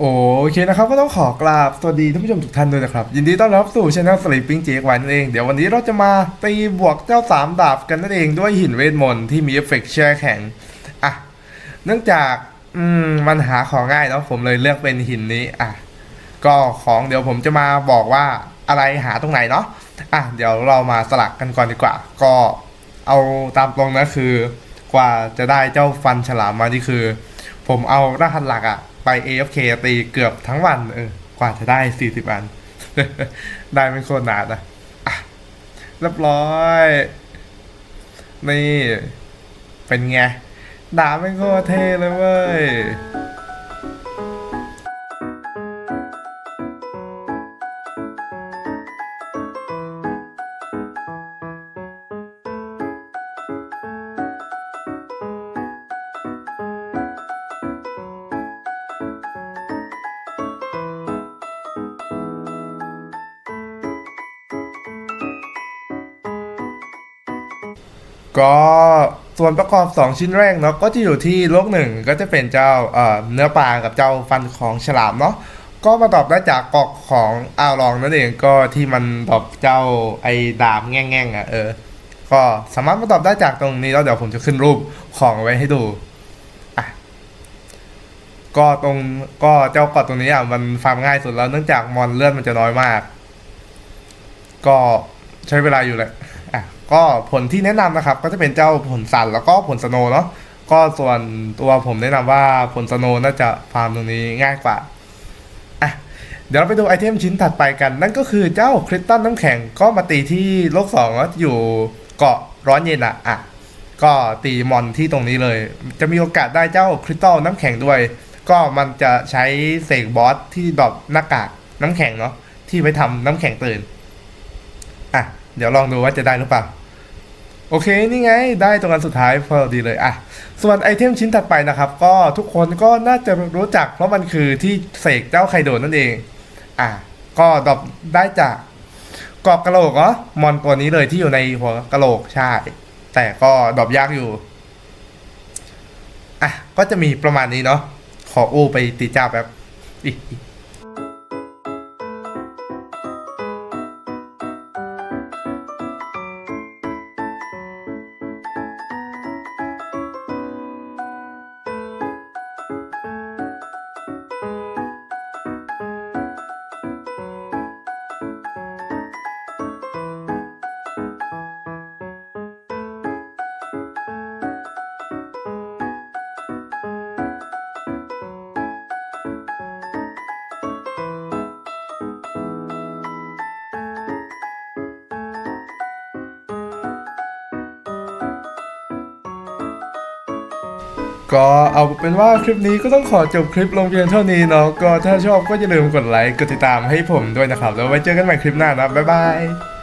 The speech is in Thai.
โอเคนะครับก็ต้องขอกราบสวัสดีท่านผู้ชมทุกท่านด้วยนะครับ ยินดีต้อนรับสู่ช anel Sleeping Jake วันนั่นเอง เดี๋ยววันนี้เราจะมาตีบวกเจ้าสามดาบกันนั่นเองด้วยหินเวทมนต์ที่มีเอฟเฟกต์แช่แข็งอะเนื่องจากอืมมันหาของง่ายเนาะผมเลยเลือกเป็นหินนี้อะก็ของเดี๋ยวผมจะมาบอกว่าอะไรหาตรงไหนเนาะอะเดี๋ยวเรามาสลักกันก่อนดีกว่า ก็เอาตามตรงนะคือ กว่าจะได้เจ้าฟันฉลามมานี่คือ ผมเอารหัสหลักอะ AFK ตีเกือบทั้งวันเออกว่าจะได้ 40 อัน ได้ไม่โคตรนานนะอะเรียบร้อย นี่ เป็นไงดาไม่โคตรเท่เลยเว้ย ก็ส่วนประกอบ 2 ชิ้นแรกเนาะก็จะอยู่ที่โลกหนึ่งก็จะเป็นเจ้าเนื้อปลากับเจ้าฟันของฉลามเนาะก็มาตอบได้จากกรอกของอาวลองนั่นเองก็ที่มันตอบเจ้าไอ้ดาบแง่งๆอะเออ ก็สามารถมาตอบได้จากตรงนี้แล้วเดี๋ยวผมจะขึ้นรูปของไว้ให้ดูอะก็ตรงก็เจ้ากอดตรงนี้อะมันฟาร์มง่ายสุดแล้วเนื่องจากมอนเลือดมันจะน้อยมาก ก็ใช้เวลาอยู่แหละ อะก็ผลที่แนะนำนะครับ ก็จะเป็นเจ้าผลสันแล้วก็ผลสโนเนาะก็ส่วนตัวผมแนะนำว่าผลสโนน่าจะฟาร์มตรงนี้ง่ายกว่าอะเดี๋ยวเราไปดูไอเทมชิ้นถัดไปกัน นั่นก็คือเจ้าคริสตัลน้ำแข็งก็มาตีที่โลกสองแล้วอยู่เกาะร้อนเย็นอะอะก็ตีมอนที่ตรงนี้เลย จะมีโอกาสได้เจ้าคริสตัลน้ำแข็งด้วย ก็มันจะใช้เสกบอสที่ดรอปหน้ากากน้ำแข็งเนาะที่ไปทำน้ำแข็งตื่นอะ เดี๋ยวลองดูว่าจะได้หรือเปล่า โอเค นี่ไง ได้ตรงกันสุดท้ายพอดีเลยอะ ส่วนไอเทมชิ้นถัดไปนะครับ ก็ทุกคนก็น่าจะรู้จัก เพราะมันคือที่เสกเจ้าไคโดนั่นเอง อะ ก็ดรอปได้จากกรอบกระโหลกเหรอมอนตัวนี้เลยที่อยู่ในหัวกระโหลกใช่ แต่ก็ดรอปยากอยู่อะก็จะมีประมาณนี้เนาะขออู้ไปตีเจ้าแป๊บอิอิ ก็เอาเป็นว่าคลิปนี้ก็ต้องขอจบคลิปลงเพียงเท่านี้เนาะก็ถ้าชอบก็อย่าลืมกดไลค์กดติดตามให้ผมด้วยนะครับ แล้วไว้เจอกันใหม่คลิปหน้านะบ๊ายบาย